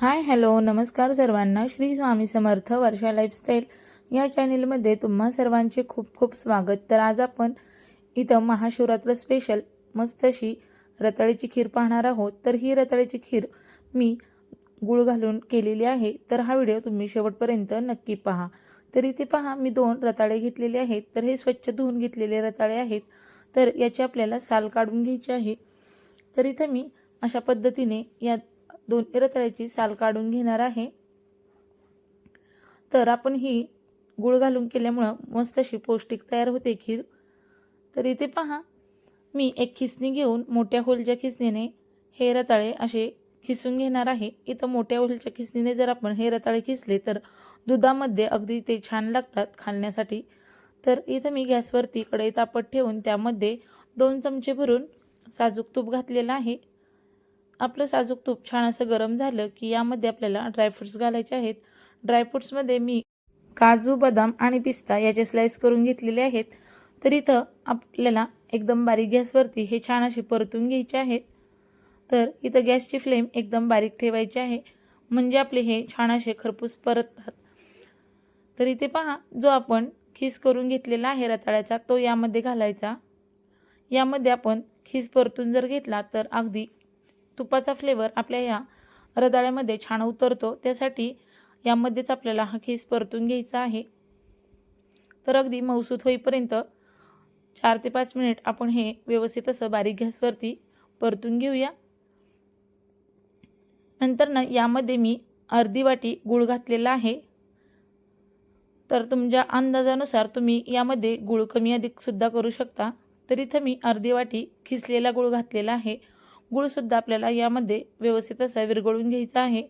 Hi hello नमस्कार सर्वांना. श्री स्वामी समर्थ वर्षा lifestyle या चॅनेलमध्ये तुम्हा सर्वांचे खूप खूप स्वागत. तर आज आपण इथं महाशिवरात्र स्पेशल मस्त अशी रताळीची खीर पाहणार आहोत. तर ही रताळीची खीर मी गुळ घालून केलेली आहे. तर हा व्हिडिओ तुम्ही शेवटपर्यंत नक्की पहा. तर इथे पहा मी दोन रताळे घेतलेले आहेत. तर हे स्वच्छ धुवून घेतलेले रताळे आहेत. तर याची आपल्याला साल काढून घ्यायची आहे. तर इथं मी अशा पद्धतीने या दोन रताळ्याची साल काढून घेणार आहे. तर आपण ही गुळ घालून केल्यामुळं मस्त अशी पौष्टिक तयार होते खीर. तर इथे पहा मी एक खिसणी घेऊन मोठ्या होलच्या खिसणीने हे रताळे असे खिसून घेणार आहे. इथं मोठ्या होलच्या खिसणीने जर आपण हे रताळे खिसले तर दुधामध्ये अगदी ते छान लागतात खाण्यासाठी तर इथं मी गॅसवरती कढई तापत ठेवून त्यामध्ये दोन चमचे भरून साजूक तूप घातलेलं आहे. आपलं साजूक तूप छान असं गरम झालं की यामध्ये आपल्याला ड्रायफ्रूट्स घालायचे आहेत. ड्रायफ्रूट्समध्ये मी काजू बदाम आणि पिस्ता याचे स्लाइस करून घेतलेले आहेत. तर इथं आपल्याला एकदम बारीक गॅसवरती हे छान असे परतून घ्यायचे आहेत. तर इथं गॅसची फ्लेम एकदम बारीक ठेवायची आहे. म्हणजे आपले हे छान असे खरपूस परततात. तर इथे पहा जो आपण खीस करून घेतलेला आहे रताळ्याचा तो यामध्ये घालायचा. यामध्ये आपण खीस परतून जर घेतला तर अगदी तुपाचा फ्लेवर आपल्या या रताळ्यामध्ये छान उतरतो. त्यासाठी यामध्येच आपल्याला हा खीस परतून घ्यायचा आहे. तर अगदी मौसूत होईपर्यंत चार ते पाच मिनिट आपण हे व्यवस्थित असं बारीक गॅसवरती परतून घेऊया. नंतर ना यामध्ये मी अर्धी वाटी गूळ घातलेला आहे. तर तुमच्या अंदाजानुसार तुम्ही यामध्ये गूळ कमी अधिकसुद्धा करू शकता. तर इथं मी अर्धी वाटी खिसलेला गूळ घातलेला आहे. गुळसुद्धा आपल्याला यामध्ये व्यवस्थित असा विरघळून घ्यायचा आहे.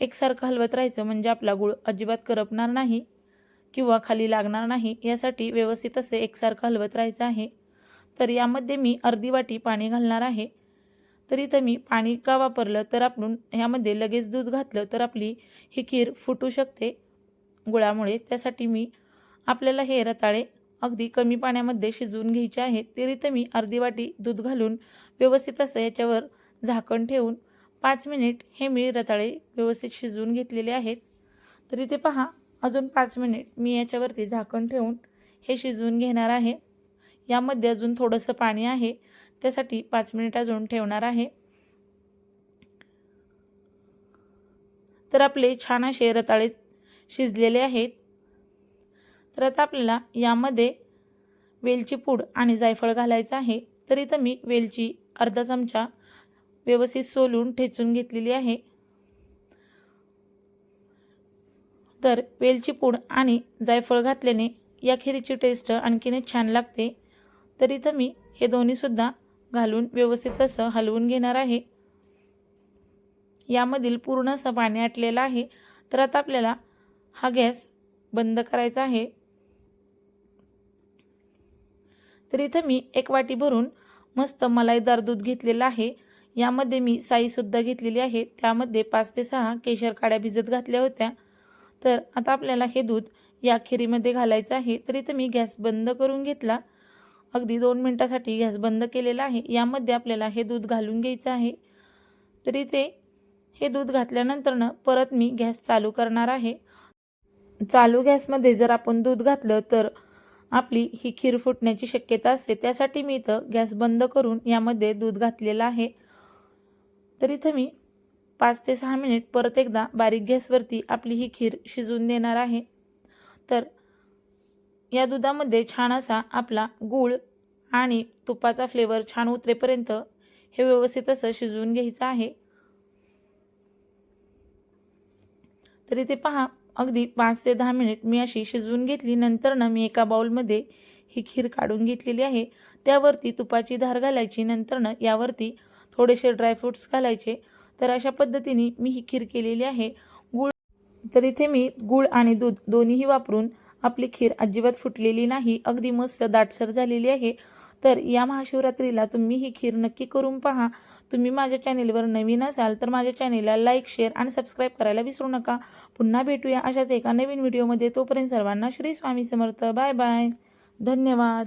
एकसारखं हलवत राहायचं म्हणजे आपला गूळ अजिबात करपणार नाही किंवा खाली लागणार नाही यासाठी व्यवस्थित असे एकसारखं हलवत राहायचं आहे. तर यामध्ये मी अर्धी वाटी पाणी घालणार आहे. तर इथं मी पाणी का वापरलं तर आपण ह्यामध्ये लगेच दूध घातलं तर आपली ही खीर फुटू शकते. गुळामुळे त्यासाठी मी आपल्याला हे रताळे अगदी कमी पाण्यामध्ये शिजवून घ्यायचे आहेत तर इथं मी अर्धी वाटी दूध घालून व्यवस्थित असं याच्यावर झाकण ठेवून पाच मिनिट हे मी रताळे व्यवस्थित शिजवून घेतलेले आहेत. तर इथे पहा अजून पाच मिनिट मी याच्यावरती झाकण ठेवून हे शिजवून घेणार आहे. यामध्ये अजून थोडंसं पाणी आहे त्यासाठी पाच मिनिट अजून ठेवणार आहे. तर आपले छान असे रताळे शिजलेले आहेत. तर आता आपल्याला यामध्ये वेलची पूड आणि जायफळ घालायचं आहे. तर इथं मी वेलची अर्धा चमचा व्यवस्थित सोलून ठेचून घेतलेली आहे. तर वेलची पूड आणि जायफळ घातल्याने या खिरीची टेस्ट आणखीनच छान लागते. तर इथं मी हे दोन्हीसुद्धा घालून व्यवस्थित असं हलवून घेणार आहे. यामधील पूर्ण असं पाणी आटलेलं आहे. तर आता आपल्याला हा गॅस बंद करायचा आहे. तर इथं मी एक वाटी भरून मस्त मलाईदार दूध घेतलेलं आहे. यामध्ये मी साईसुद्धा घेतलेली आहे. त्यामध्ये पाच ते सहा केशर काड्या भिजत घातल्या होत्या. तर आता आपल्याला हे दूध या खिरीमध्ये घालायचं आहे. तर इथं मी गॅस बंद करून घेतला. अगदी दोन मिनटासाठी गॅस बंद केलेला आहे. यामध्ये आपल्याला हे दूध घालून घ्यायचं आहे. तर इथे हे दूध घातल्यानंतरनं परत मी गॅस चालू करणार आहे. चालू गॅसमध्ये जर आपण दूध घातलं तर आपली ही खीर फुटण्याची शक्यता असते. त्यासाठी मी इथं गॅस बंद करून यामध्ये दूध घातलेलं आहे. तर इथं मी पाच ते सहा मिनिट परत एकदा बारीक गॅसवरती आपली ही खीर शिजून देणार आहे. तर या दुधामध्ये छान असा आपला गूळ आणि तुपाचा फ्लेवर छान उतरेपर्यंत हे व्यवस्थित असं शिजवून घ्यायचं आहे. तर इथे पहा अगदी पाच ते दहा मिनिट मी अशी शिजवून घेतली नंतरनं मी एका बाउलमध्ये ही खीर काढून घेतलेली आहे. त्यावरती तुपाची धार घालायची नंतरनं यावरती थोडेसे ड्रायफ्रूट्स घालायचे. तर अशा पद्धतीने मी ही खीर केलेली आहे. गूळ तर इथे मी गूळ आणि दूध दोन्हीही वापरून आपली खीर अजिबात फुटलेली नाही. अगदी मस्त दाटसर झालेली आहे. तर या महाशिवरात्रीला तुम्ही ही खीर नक्की करून पहा. तुम्ही माझ्या चॅनेलवर नवीन असाल तर माझ्या चॅनेलला लाईक शेअर आणि सबस्क्राईब करायला विसरू नका. पुन्हा भेटूया अशाच एका नवीन व्हिडिओमध्ये तोपर्यंत सर्वांना श्री स्वामी समर्थ. बाय बाय धन्यवाद.